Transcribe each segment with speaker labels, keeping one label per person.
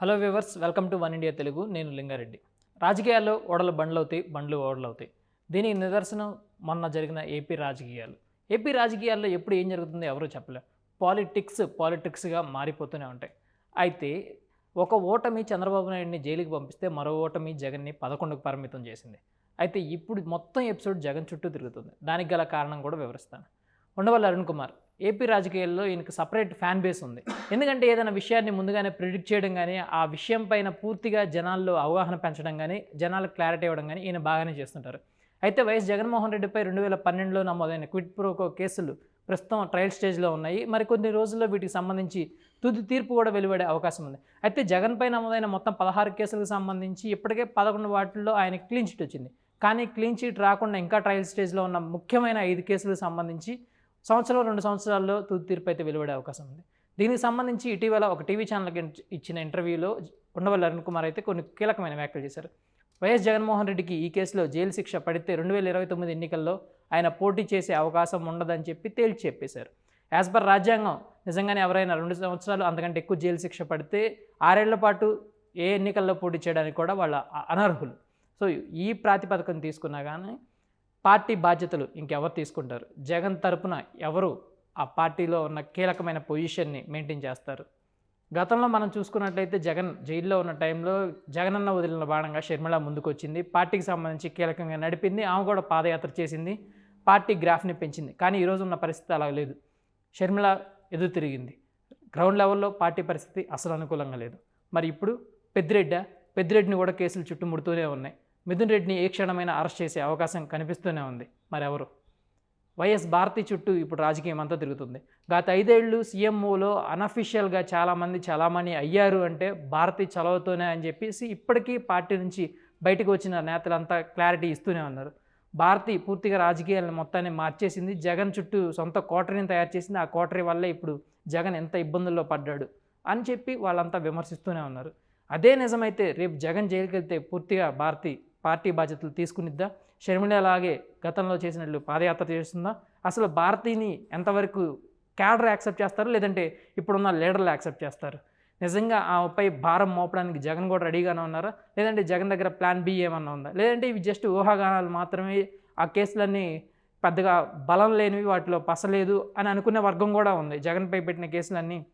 Speaker 1: Hello viewers welcome to one India Telugu. నేను లింగారెడ్డి. రాజకీయాల్లో ఓడలు బండ్లు అవుతాయి బండ్లు ఓడలు అవుతాయి దీనికి నిదర్శనం మొన్న జరిగిన ఏపీ రాజకీయాలు. ఏపీ రాజకీయాల్లో ఎప్పుడు ఏం జరుగుతుందో ఎవరూ చెప్పలేరు. పాలిటిక్స్ పాలిటిక్స్గా మారిపోతూనే ఉంటాయి. అయితే ఒక ఓటమి చంద్రబాబు నాయుడిని జైలుకి పంపిస్తే మరో ఓటమి జగన్ని పదకొండుకు పరిమితం చేసింది. అయితే ఇప్పుడు మొత్తం ఎపిసోడ్ జగన్ చుట్టూ తిరుగుతుంది. దానికి గల కారణం కూడా వివరిస్తాను. ఉండవల్లి అరుణ్ కుమార్ ఏపీ రాజకీయాల్లో ఈయనకు సపరేట్ ఫ్యాన్ బేస్ ఉంది. ఎందుకంటే ఏదైనా విషయాన్ని ముందుగానే ప్రిడిక్ట్ చేయడం కానీ ఆ విషయం పైన పూర్తిగా జనాల్లో అవగాహన పెంచడం కానీ జనాలకు క్లారిటీ ఇవ్వడం కానీ ఈయన బాగానే చేస్తుంటారు. అయితే వైఎస్ జగన్మోహన్ రెడ్డిపై రెండు వేల పన్నెండులో నమోదైన క్విట్ ప్రోకో కేసులు ప్రస్తుతం ట్రయల్ స్టేజ్లో ఉన్నాయి. మరికొన్ని రోజుల్లో వీటికి సంబంధించి తుది తీర్పు కూడా వెలువడే అవకాశం ఉంది. అయితే జగన్ పై నమోదైన మొత్తం పదహారు కేసులకు సంబంధించి ఇప్పటికే పదకొండు వాటిల్లో ఆయన క్లీన్ చిట్ వచ్చింది. కానీ క్లీన్ చిట్ రాకుండా ఇంకా ట్రయల్ స్టేజ్లో ఉన్న ముఖ్యమైన ఐదు కేసులకు సంబంధించి సంవత్సరం రెండు సంవత్సరాల్లో తుది తీర్పు అయితే వెలువడే అవకాశం ఉంది. దీనికి సంబంధించి ఇటీవల ఒక టీవీ ఛానల్కి ఇచ్చిన ఇంటర్వ్యూలో ఉండవల్లి అరుణ్ కుమార్ అయితే కొన్ని కీలకమైన వ్యాఖ్యలు చేశారు. వైఎస్ జగన్మోహన్ రెడ్డికి ఈ కేసులో జైలు శిక్ష పడితే రెండు వేల ఇరవై తొమ్మిది ఎన్నికల్లో ఆయన పోటీ చేసే అవకాశం ఉండదని చెప్పి తేల్చి చెప్పేశారు. యాజ్ పర్ రాజ్యాంగం నిజంగానే ఎవరైనా రెండు సంవత్సరాలు అంతకంటే ఎక్కువ జైలు శిక్ష పడితే ఆరేళ్ళ పాటు ఏ ఎన్నికల్లో పోటీ చేయడానికి కూడా వాళ్ళ అనర్హులు. సో ఈ ప్రాతిపదికను తీసుకున్నా కానీ పార్టీ బాధ్యతలు ఇంకెవరు తీసుకుంటారు? జగన్ తరపున ఎవరు ఆ పార్టీలో ఉన్న కీలకమైన పొజిషన్ని మెయింటైన్ చేస్తారు? గతంలో మనం చూసుకున్నట్లయితే జగన్ జైల్లో ఉన్న టైంలో జగనన్న వదిలిన బాణంగా షర్మిల ముందుకు వచ్చింది పార్టీకి సంబంధించి కీలకంగా నడిపింది. ఆమె కూడా పాదయాత్ర చేసింది. పార్టీ గ్రాఫ్ని పెంచింది. కానీ ఈరోజు ఉన్న పరిస్థితి అలా లేదు. షర్మిల ఎదురు తిరిగింది. గ్రౌండ్ లెవెల్లో పార్టీ పరిస్థితి అసలు అనుకూలంగా లేదు. మరి ఇప్పుడు పెద్దిరెడ్డ పెద్దిరెడ్డిని కూడా కేసులు చుట్టుముడుతూనే ఉన్నాయి. మిథున్ రెడ్డిని ఏ క్షణమైనా అరెస్ట్ చేసే అవకాశం కనిపిస్తూనే ఉంది. మరెవరు? వైఎస్ భారతి చుట్టూ ఇప్పుడు రాజకీయం అంతా తిరుగుతుంది. గత ఐదేళ్ళు సీఎంఓలో అనఫిషియల్గా చాలామంది చలామణి అయ్యారు అంటే భారతి చలవతోనే అని చెప్పేసి ఇప్పటికీ పార్టీ నుంచి బయటకు వచ్చిన నేతలంతా క్లారిటీ ఇస్తూనే ఉన్నారు. భారతి పూర్తిగా రాజకీయాలను మొత్తాన్ని మార్చేసింది. జగన్ చుట్టూ సొంత కోటరీని తయారు చేసింది. ఆ కోటరీ వల్లే ఇప్పుడు జగన్ ఎంత ఇబ్బందుల్లో పడ్డాడు అని చెప్పి వాళ్ళంతా విమర్శిస్తూనే ఉన్నారు. అదే నిజమైతే రేపు జగన్ జైలుకి వెళ్తే పూర్తిగా భారతి పార్టీ బాధ్యతలు తీసుకునిద్దా? షర్మిల అలాగే గతంలో చేసినట్లు పాదయాత్ర చేస్తుందా? అసలు భారతీని ఎంతవరకు క్యాడర్ యాక్సెప్ట్ చేస్తారు? లేదంటే ఇప్పుడున్న లీడర్లు యాక్సెప్ట్ చేస్తారు? నిజంగా ఆమెపై భారం మోపడానికి జగన్ కూడా రెడీగానే ఉన్నారా? లేదంటే జగన్ దగ్గర ప్లాన్ బి ఏమన్నా ఉందా? లేదంటే ఇవి జస్ట్ ఊహాగానాలు మాత్రమే? ఆ కేసులన్నీ పెద్దగా బలం లేనివి వాటిలో పసలేదు అని అనుకునే వర్గం కూడా ఉంది. జగన్పై పెట్టిన కేసులన్నీ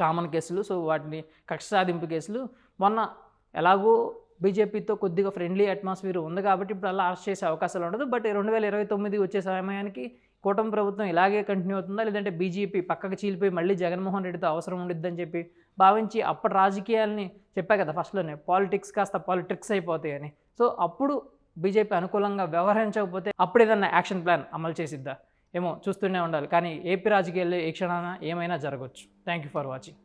Speaker 1: కామన్ కేసులు. సో వాటిని కక్ష సాధింపు కేసులు. మొన్న ఎలాగో బీజేపీతో కొద్దిగా ఫ్రెండ్లీ అట్మాస్ఫియర్ ఉంది కాబట్టి ఇప్పుడు అలా అరెస్ట్ చేసే అవకాశాలు ఉండదు. బట్ రెండు వేల ఇరవై తొమ్మిది వచ్చే సమయానికి కూటమి ప్రభుత్వం ఇలాగే కంటిన్యూ అవుతుందా? లేదంటే బీజేపీ పక్కకు చీలిపోయి మళ్ళీ జగన్మోహన్ రెడ్డితో అవసరం ఉండిద్దని చెప్పి భావించి అప్పటి రాజకీయాల్ని చెప్పా కదా ఫస్ట్లోనే పాలిటిక్స్ కాస్త పాలిటిక్స్ అయిపోతాయని సో అప్పుడు బీజేపీ అనుకూలంగా వ్యవహరించకపోతే అప్పుడు ఏదన్నా యాక్షన్ ప్లాన్ అమలు చేసిద్దా? ఏమో చూస్తూనే ఉండాలి. కానీ ఏపీ రాజకీయాల్లో ఏ క్షణాన ఏమైనా జరగవచ్చు థ్యాంక్ యూ ఫర్ వాచింగ్